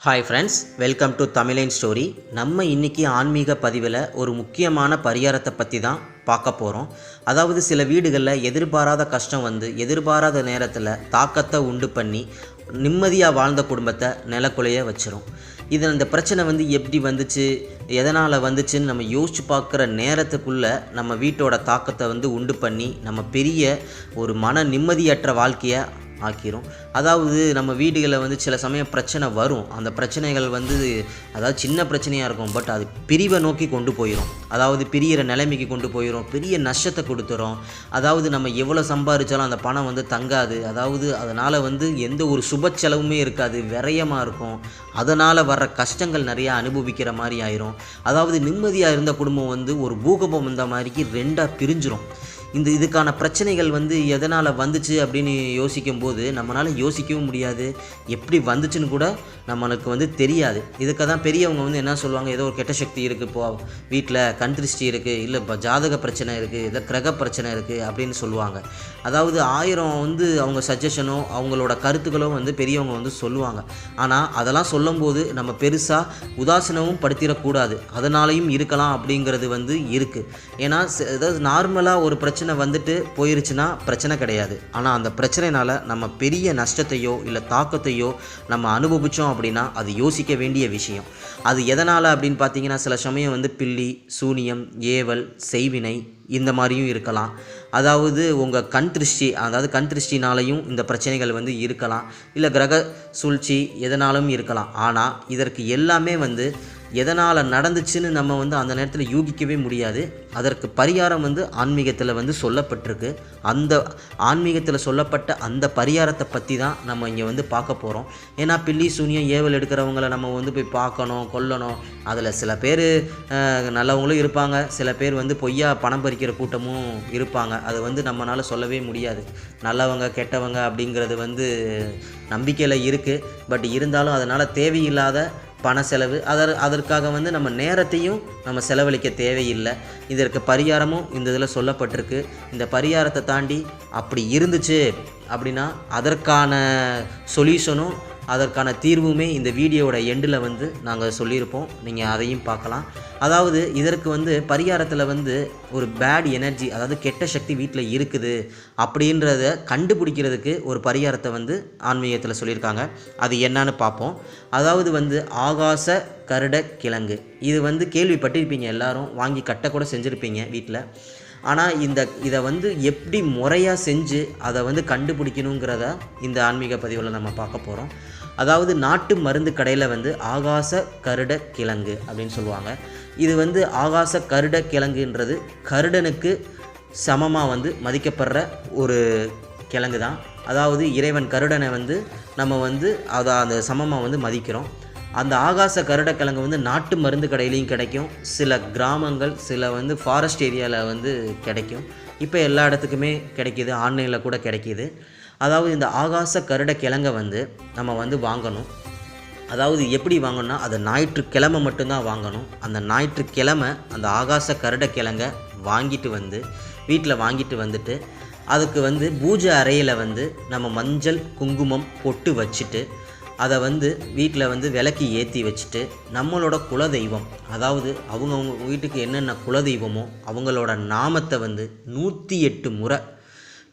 Hi friends welcome to தமிழின் story நம்ம இன்னைக்கு ஆன்மீக பதிவில் ஒரு முக்கியமான பரிகாரத்தை பற்றி தான் பார்க்க போகிறோம் அதாவது சில வீடுகளில் எதிர்பாராத கஷ்டம் வந்து எதிர்பாராத நேரத்தில் தாக்கத்தை உண்டு பண்ணி நிம்மதியாக வாழ்ந்த குடும்பத்தை நிலக்குலைய வச்சிரும். இது அந்த பிரச்சனை வந்து எப்படி வந்துச்சு எதனால் வந்துச்சுன்னு நம்ம யோசிச்சு பார்க்குற நேரத்துக்குள்ளே நம்ம வீட்டோட தாக்கத்தை வந்து உண்டு பண்ணி நம்ம பெரிய ஒரு மன நிம்மதியற்ற வாழ்க்கையை ஆக்கிரும். அதாவது நம்ம வீடுகளில் வந்து சில சமயம் பிரச்சனை வரும். அந்த பிரச்சனைகள் வந்து அதாவது சின்ன பிரச்சனையாக இருக்கும். பட் அது பிரிவை நோக்கி கொண்டு போயிடும் அதாவது பிரியிற நிலைமைக்கு கொண்டு போயிடும் பெரிய நஷ்டத்தை கொடுத்துரும். அதாவது நம்ம எவ்வளோ சம்பாதிச்சாலும் அந்த பணம் வந்து தங்காது. அதாவது அதனால் வந்து எந்த ஒரு சுப செலவுமே இருக்காது. விரயமாக இருக்கும். அதனால் வர்ற கஷ்டங்கள் நிறையா அனுபவிக்கிற மாதிரி ஆயிரும். அதாவது நிம்மதியாக இருந்த குடும்பம் வந்து ஒரு பூகம்பம் வந்த மாதிரிக்கு ரெண்டாக பிரிஞ்சிரும். இந்த இதுக்கான பிரச்சனைகள் வந்து எதனால் வந்துச்சு அப்படின்னு யோசிக்கும்போது நம்மளால் யோசிக்கவும் முடியாது. எப்படி வந்துச்சுன்னு கூட நம்மளுக்கு வந்து தெரியாது. இதுக்காக தான் பெரியவங்க வந்து என்ன சொல்லுவாங்க? ஏதோ ஒரு கெட்ட சக்தி இருக்குது இப்போ வீட்டில் கண் திருஷ்டி இருக்குது இல்லை இப்போ ஜாதக பிரச்சனை இருக்குது ஏதோ கிரக பிரச்சனை இருக்குது அப்படின்னு சொல்லுவாங்க. அதாவது ஆயிரம் வந்து அவங்க சஜஷனோ அவங்களோட கருத்துக்களோ வந்து பெரியவங்க வந்து சொல்லுவாங்க. ஆனால் அதெல்லாம் சொல்லும்போது நம்ம பெருசாக உதாசீனமும் படுத்திடக்கூடாது அதனாலையும் இருக்கலாம் அப்படிங்கிறது வந்து இருக்குது ஏன்னா ச- அதாவது நார்மலாக ஒரு பிரச்சனை பிரச்சனை வந்துட்டு போயிருச்சுன்னா பிரச்சனை கிடையாது. ஆனால் அந்த பிரச்சனைனால நம்ம பெரிய நஷ்டத்தையோ இல்லை தாக்கத்தையோ நம்ம அனுபவித்தோம் அப்படின்னா அது யோசிக்க வேண்டிய விஷயம். அது எதனால் அப்படின்னு பார்த்தீங்கன்னா சில சமயம் வந்து பில்லி சூனியம் ஏவல் செய்வினை இந்த மாதிரியும் இருக்கலாம். அதாவது உங்கள் கண் திருஷ்டி அதாவது கண் திருஷ்டினாலையும் இந்த பிரச்சனைகள் வந்து இருக்கலாம். இல்லை கிரக சூழ்ச்சி எதனாலும் இருக்கலாம். ஆனால் இதற்கு எல்லாமே வந்து எதனால் நடந்துச்சுன்னு நம்ம வந்து அந்த நேரத்தில் யூகிக்கவே முடியாது. அதற்கு பரிகாரம் வந்து ஆன்மீகத்தில் வந்து சொல்லப்பட்டிருக்கு. அந்த ஆன்மீகத்தில் சொல்லப்பட்ட அந்த பரிகாரத்தை பற்றி தான் நம்ம இங்கே வந்து பார்க்க போகிறோம் ஏன்னா பில்லி சூனியம் ஏவல் எடுக்கிறவங்கள நம்ம வந்து போய் பார்க்கணும் கொல்லணும். அதில் சில பேர் நல்லவங்களும் இருப்பாங்க. சில பேர் வந்து பொய்யா பணம் பறிக்கிற கூட்டமும் இருப்பாங்க. அது வந்து நம்மளால் சொல்லவே முடியாது. நல்லவங்க கெட்டவங்க அப்படிங்கிறது வந்து நம்பிக்கையில் இருக்குது பட் இருந்தாலும் அதனால் தேவையில்லாத பண செலவு அதர் அதற்காக வந்து நம்ம நேரத்தையும் நம்ம செலவழிக்க தேவையில்லை. இதற்கு பரிகாரமும் இந்த இதில் சொல்லப்பட்டிருக்கு. இந்த பரிகாரத்தை தாண்டி அப்படி இருந்துச்சு அப்படின்னா அதற்கான சொல்யூஷனும் அதற்கான தீர்வுமே இந்த வீடியோவோட எண்டில் வந்து நாங்கள் சொல்லியிருப்போம். நீங்கள் அதையும் பார்க்கலாம். அதாவது இதற்கு வந்து பரிகாரத்தில் வந்து ஒரு பேட் எனர்ஜி அதாவது கெட்ட சக்தி வீட்டில் இருக்குது அப்படின்றத கண்டுபிடிக்கிறதுக்கு ஒரு பரிகாரத்தை வந்து ஆன்மீகத்தில் சொல்லியிருக்காங்க. அது என்னன்னு பார்ப்போம். அதாவது வந்து ஆகாச கருட கிழங்கு. இது வந்து கேள்விப்பட்டிருப்பீங்க எல்லாரும். வாங்கி கட்டக்கூட செஞ்சுருப்பீங்க வீட்டில் ஆனால் இந்த இதை வந்து எப்படி முறையாக செஞ்சு அதை வந்து கண்டுபிடிக்கணுங்கிறத இந்த ஆன்மீக பதிவில் நம்ம பார்க்க போகிறோம் அதாவது நாட்டு மருந்து கடையில் வந்து ஆகாச கருட கிழங்கு அப்படின்னு சொல்லுவாங்க. இது வந்து ஆகாச கருட கிழங்குன்றது கருடனுக்கு சமமாக வந்து மதிக்கப்படுற ஒரு கிழங்கு தான் அதாவது இறைவன் கருடனை வந்து நம்ம வந்து அதை அந்த சமமாக வந்து மதிக்கிறோம். அந்த ஆகாச கருடக்கிழங்கு வந்து நாட்டு மருந்து கடையிலையும் கிடைக்கும். சில கிராமங்கள் சில வந்து ஃபாரஸ்ட் ஏரியாவில் வந்து கிடைக்கும். இப்போ எல்லா இடத்துக்குமே கிடைக்கிது ஆன்லைனில் கூட கிடைக்கிது. அதாவது இந்த ஆகாச கருட கிழங்கை வந்து நம்ம வந்து வாங்கணும். அதாவது எப்படி வாங்கணும்னா அதை ஞாயிற்றுக்கிழமை மட்டும்தான் வாங்கணும். அந்த ஞாயிற்றுக்கிழமை அந்த ஆகாச கருட கிழங்கை வாங்கிட்டு வந்து வீட்டில் வாங்கிட்டு வந்துட்டு அதுக்கு வந்து பூஜை அறையில் வந்து நம்ம மஞ்சள் குங்குமம் பொட்டு வச்சுட்டு அதை வந்து வீட்டில் வந்து விளக்கி ஏற்றி வச்சுட்டு நம்மளோட குலதெய்வம் அதாவது அவங்கவுங்க வீட்டுக்கு என்னென்ன குலதெய்வமோ அவங்களோட நாமத்தை வந்து நூற்றி எட்டு முறை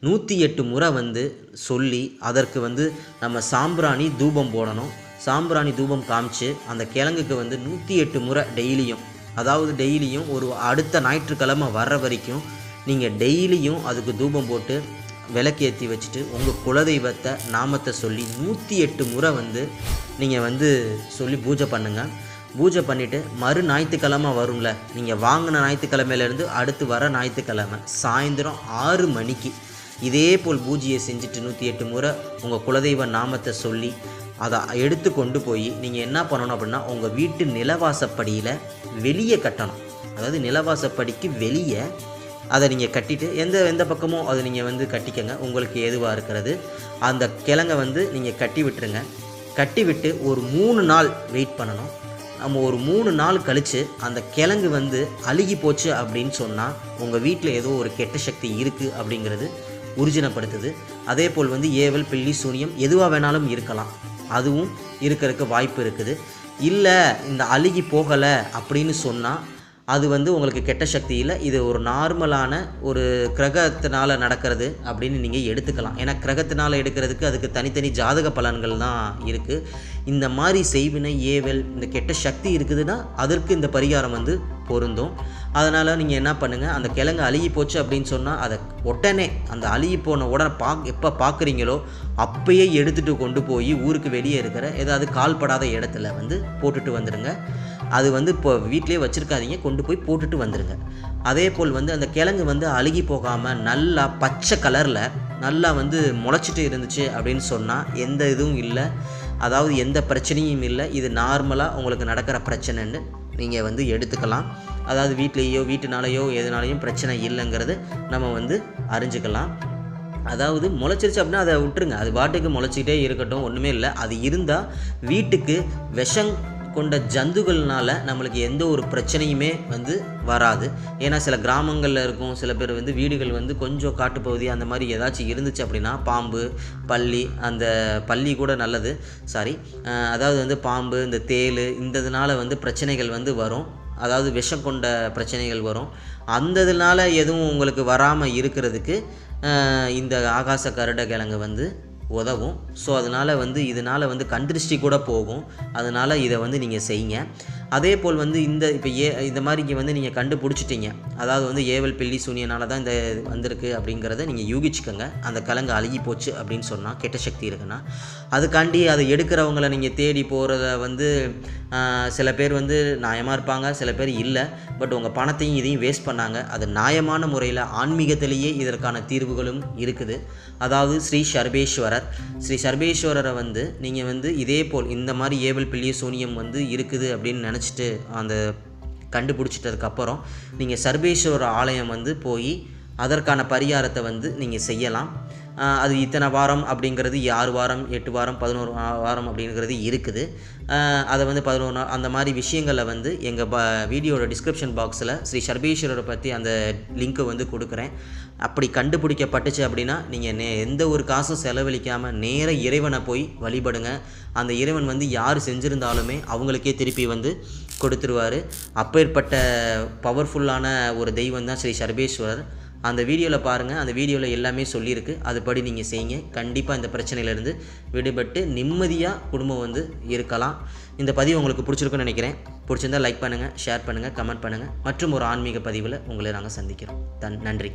நூற்றி எட்டு முறை வந்து சொல்லி அதற்கு வந்து நம்ம சாம்பிராணி தூபம் போடணும். சாம்பிராணி தூபம் காமிச்சு அந்த கிழங்குக்கு வந்து நூற்றி எட்டு முறை டெய்லியும் அதாவது டெய்லியும் ஒரு அடுத்த ஞாயிற்றுக்கிழமை வர்ற வரைக்கும் நீங்கள் டெய்லியும் அதுக்கு தூபம் போட்டு விளக்கேற்றி வச்சுட்டு உங்கள் குலதெய்வத்தை நாமத்தை சொல்லி நூற்றி எட்டு முறை வந்து நீங்கள் வந்து சொல்லி பூஜை பண்ணுங்கள் பூஜை பண்ணிவிட்டு மறு ஞாயிற்றுக்கிழமை வரும்ல நீங்கள் வாங்கின ஞாயிற்றுக்கிழமையிலேருந்து அடுத்து வர ஞாயிற்றுக்கிழமை சாயந்தரம் ஆறு மணிக்கு இதே போல் பூஜையை செஞ்சுட்டு நூற்றி எட்டு முறை உங்கள் குலதெய்வ நாமத்தை சொல்லி அதை எடுத்து கொண்டு போய் நீங்கள் என்ன பண்ணணும் அப்படின்னா உங்கள் வீட்டு நிலவாசப்படியில் வெளியே கட்டணும். அதாவது நிலவாசப்படிக்கு வெளியே அதை நீங்கள் கட்டிட்டு எந்த எந்த பக்கமும் அதை நீங்கள் வந்து கட்டிக்கங்க. உங்களுக்கு எதுவாக இருக்கிறது அந்த கிழங்கை வந்து நீங்கள் கட்டி விட்டுருங்க. கட்டி விட்டு ஒரு மூணு நாள் வெயிட் பண்ணணும். நம்ம ஒரு மூணு நாள் கழித்து அந்த கிழங்கு வந்து அழுகி போச்சு அப்படின்னு சொன்னால் உங்கள் வீட்டில் ஏதோ ஒரு கெட்ட சக்தி இருக்குது அப்படிங்கிறது உறுதினப்படுத்துது அதே போல் வந்து ஏவல் பில்லி சூனியம் எதுவாக வேணாலும் இருக்கலாம். அதுவும் இருக்கிறதுக்கு வாய்ப்பு இருக்குது. இல்லை இந்த அழுகி போகலை அப்படின்னு சொன்னால் அது வந்து உங்களுக்கு கெட்ட சக்தி இல்லை. இது ஒரு நார்மலான ஒரு கிரகத்தினால் நடக்கிறது அப்படின்னு நீங்கள் எடுத்துக்கலாம். ஏன்னா கிரகத்தினால் எடுக்கிறதுக்கு அதுக்கு தனித்தனி ஜாதக பலன்கள் தான் இருக்குது இந்த மாதிரி செய்வினை ஏவல் இந்த கெட்ட சக்தி இருக்குதுன்னா அதற்கு இந்த பரிகாரம் வந்து பொருந்தும். அதனால் நீங்கள் என்ன பண்ணுங்கள் அந்த கிழங்கு அழுகி போச்சு அப்படின்னு சொன்னால் அதை உடனே அந்த அழுகி போன உடனே பா எப்போ பார்க்குறீங்களோ அப்பயே எடுத்துகிட்டு கொண்டு போய் ஊருக்கு வெளியே இருக்கிற ஏதாவது கால்படாத இடத்துல வந்து போட்டுட்டு வந்துடுங்க. அது வந்து இப்போ வீட்டிலே வச்சுருக்காதீங்க கொண்டு போய் போட்டுட்டு வந்துடுங்க அதே போல் வந்து அந்த கிழங்கு வந்து அழுகி போகாமல் நல்லா பச்சை கலரில் நல்லா வந்து முளைச்சிட்டு இருந்துச்சு அப்படின்னு சொன்னால் எந்த இதுவும் இல்லை. அதாவது எந்த பிரச்சனையும் இல்லை. இது நார்மலாக உங்களுக்கு நடக்கிற பிரச்சனைன்னு நீங்கள் வந்து எடுத்துக்கலாம். அதாவது வீட்லேயோ வீட்டுனாலேயோ எதுனாலையும் பிரச்சனை இல்லைங்கிறது நம்ம வந்து அறிஞ்சுக்கலாம். அதாவது முளைச்சிருச்சு அப்படின்னா அதை விட்டுருங்க. அது பாட்டுக்கு முளைச்சிக்கிட்டே இருக்கட்டும் ஒன்றுமே இல்லை. அது இருந்தால் வீட்டுக்கு விஷம் கொண்ட ஜந்துகள்னால நம்மளுக்கு எந்த ஒரு பிரச்சனையுமே வந்து வராது. ஏன்னா சில கிராமங்களில் இருக்கும் சில பேர் வந்து வீடுகள் வந்து கொஞ்சம் காட்டுப்பகுதி அந்த மாதிரி ஏதாச்சும் இருந்துச்சு அப்படின்னா பாம்பு பள்ளி அந்த பள்ளி கூட நல்லது. சாரி அதாவது வந்து பாம்பு இந்த தேள் இந்த வந்து பிரச்சனைகள் வந்து வரும். அதாவது விஷம் கொண்ட பிரச்சனைகள் வரும். அந்த எதுவும் உங்களுக்கு வராமல் இருக்கிறதுக்கு இந்த ஆகாச கருட கிழங்கு வந்து உதவும். ஸோ அதனால் வந்து இதனால் வந்து கண்திருஷ்டி கூட போகும். அதனால் இதை வந்து நீங்கள் செய்யுங்க. அதே போல் வந்து இந்த இப்போ ஏ இந்த மாதிரி இங்கே வந்து நீங்கள் கண்டுபிடிச்சிட்டீங்க. அதாவது வந்து ஏவல் பில்லி சூனியனால தான் இந்த இது வந்திருக்கு அப்படிங்கிறத நீங்கள் யூகிச்சுக்கோங்க. அந்த கலங்கு அழுகி போச்சு அப்படின்னு சொன்னால் கெட்ட சக்தி இருக்குன்னா. அதுக்காண்டி அதை எடுக்கிறவங்களை நீங்கள் தேடி போகிறத வந்து சில பேர் வந்து நியாயமாக இருப்பாங்க சில பேர் இல்லை. பட் உங்கள் பணத்தையும் இதையும் வேஸ்ட் பண்ணாங்க. அது நியாயமான முறையில் ஆன்மீகத்திலேயே இதற்கான தீர்வுகளும் இருக்குது. அதாவது ஸ்ரீ சர்வேஸ்வரர் ஸ்ரீ சர்வேஸ்வரரை வந்து நீங்கள் வந்து இதே போல் இந்த மாதிரி ஏவல் பிள்ளைய சூனியம் வந்து இருக்குது அப்படின்னு நினச்சிட்டு அந்த கண்டுபிடிச்சிட்டதுக்கப்புறம் நீங்கள் சர்வேஸ்வரர் ஆலயம் வந்து போய் அதற்கான பரிகாரத்தை வந்து நீங்கள் செய்யலாம். அது இத்தனை வாரம் அப்படிங்கிறது ஆறு வாரம் எட்டு வாரம் பதினோரு வாரம் அப்படிங்கிறது இருக்குது. அதை வந்து பதினோரு நாள் அந்த மாதிரி விஷயங்களை வந்து எங்கள் ப வீடியோட டிஸ்கிரிப்ஷன் பாக்ஸில் ஸ்ரீ சர்வேஸ்வரரை பற்றி அந்த லிங்க்கை வந்து கொடுக்குறேன். அப்படி கண்டுபிடிக்கப்பட்டுச்சு அப்படின்னா நீங்கள் நே எந்த ஒரு காசும் செலவழிக்காமல் நேர இறைவனை போய் வழிபடுங்க. அந்த இறைவன் வந்து யார் செஞ்சுருந்தாலுமே அவங்களுக்கே திருப்பி வந்து கொடுத்துருவார். அப்பேற்பட்ட பவர்ஃபுல்லான ஒரு தெய்வம் தான் ஸ்ரீ சர்பேஸ்வரர். அந்த வீடியோவில் பாருங்கள் அந்த வீடியோவில் எல்லாமே சொல்லியிருக்கு. அதுபடி நீங்கள் செய்யுங்க. கண்டிப்பாக இந்த பிரச்சனையிலேருந்து விடுபட்டு நிம்மதியாக குடும்பம் வந்து இருக்கலாம். இந்த பதிவு உங்களுக்கு பிடிச்சிருக்குன்னு நினைக்கிறேன். பிடிச்சிருந்தா லைக் பண்ணுங்கள் ஷேர் பண்ணுங்கள் கமெண்ட் பண்ணுங்கள் மற்றும் ஒரு ஆன்மீக பதிவில் உங்களை நாங்கள் சந்திக்கிறோம். தன் நன்றி.